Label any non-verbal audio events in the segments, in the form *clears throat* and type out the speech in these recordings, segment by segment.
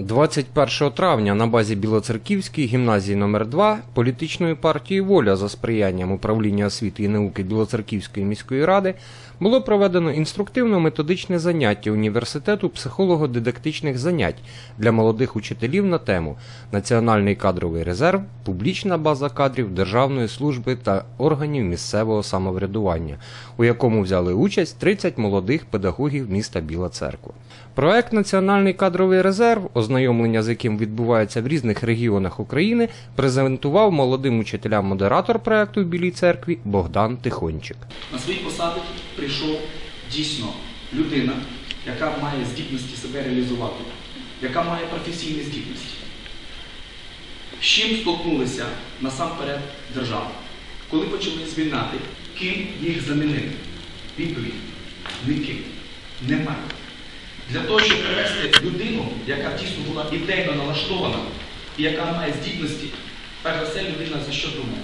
21 травня на базі Білоцерківської гімназії номер 2 політичної партії Воля за сприянням управління освіти і науки Білоцерківської міської ради було проведено інструктивно-методичне заняття університету психолого-дидактичних занять для молодих учителів на тему Національний кадровий резерв, публічна база кадрів Державної служби та органів місцевого самоврядування, у якому взяли участь 30 молодих педагогів міста Біла Церква. Проект Національний кадровий резерв, ознайомлення з яким відбувається в різних регіонах України, презентував молодим учителям модератор проекту в Білій церкві Богдан Тихончик. На свої посади прийшов дійсно людина, яка має здібності себе реалізувати, яка має професійні здібності. З чим столкнулися насамперед держава? Коли почали звільняти, ким їх замінити? Відповідь ніким. Немає. Для того, щоб привести людину, яка дійсно була ідейно налаштована і яка має здібності, перш за все людина за що думає?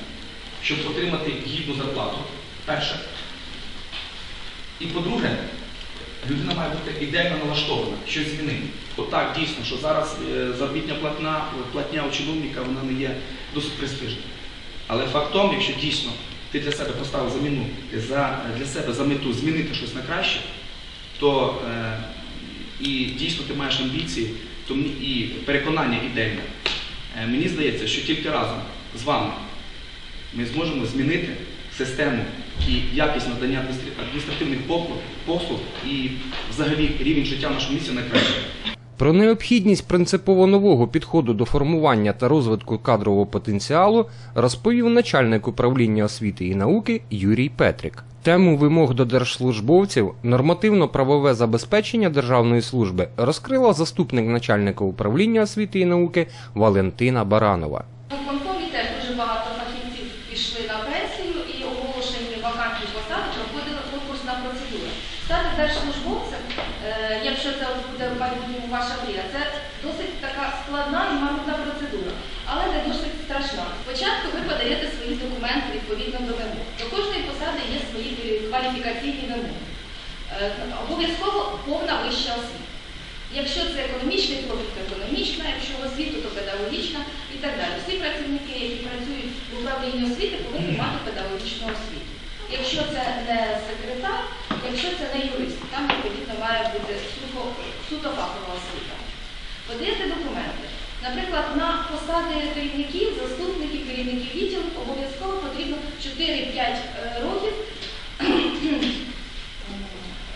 Щоб отримати гідну зарплату. Перше. І по-друге, людина має бути ідейно налаштована, щось змінити. Отак, дійсно, що зараз е, заробітня платна, платня у чиновника вона не є досить престижною. Але фактом, якщо дійсно ти для себе поставив заміну, за, для себе за мету змінити щось на краще, то е, і дійсно ти маєш амбіції, то і переконання ідейне. Е, мені здається, що тільки разом з вами ми зможемо змінити систему і якість надання адміністративних послуг, і взагалі рівень життя в нашому місті на краще. Про необхідність принципово нового підходу до формування та розвитку кадрового потенціалу розповів начальник управління освіти і науки Юрій Петрик. Тему вимог до держслужбовців, нормативно-правове забезпечення державної служби розкрила заступник начальника управління освіти і науки Валентина Баранова. У е, якщо це буде ваша мрія, це досить така складна і марудна процедура, але не досить страшна. Спочатку ви подаєте свої документи відповідно до вимог. До кожної посади є свої кваліфікаційні вимоги. Е, Обов'язково повна вища освіта. Якщо це економічний профіль, то економічна, якщо освіту, то педагогічна і так далі. Всі працівники, які працюють в управлінні освіти, повинні мати педагогічну освіту. Якщо це не секретар, якщо це не юрист, там відповідно має бути суто, фахова освіта. Подаєте документи. Наприклад, на посади керівників, заступників, керівників відділу обов'язково потрібно 4-5 років *clears throat*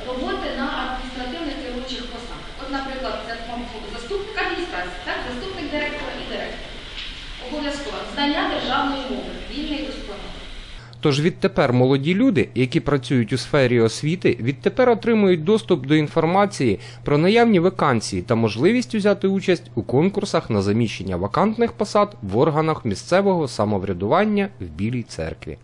роботи на адміністративних керуючих посадах. От, наприклад, це заступник адміністрації, так, заступник директора і директор. Обов'язково знання державної мови, вільний досконало. Тож відтепер молоді люди, які працюють у сфері освіти, відтепер отримують доступ до інформації про наявні вакансії та можливість взяти участь у конкурсах на заміщення вакантних посад в органах місцевого самоврядування в Білій церкві.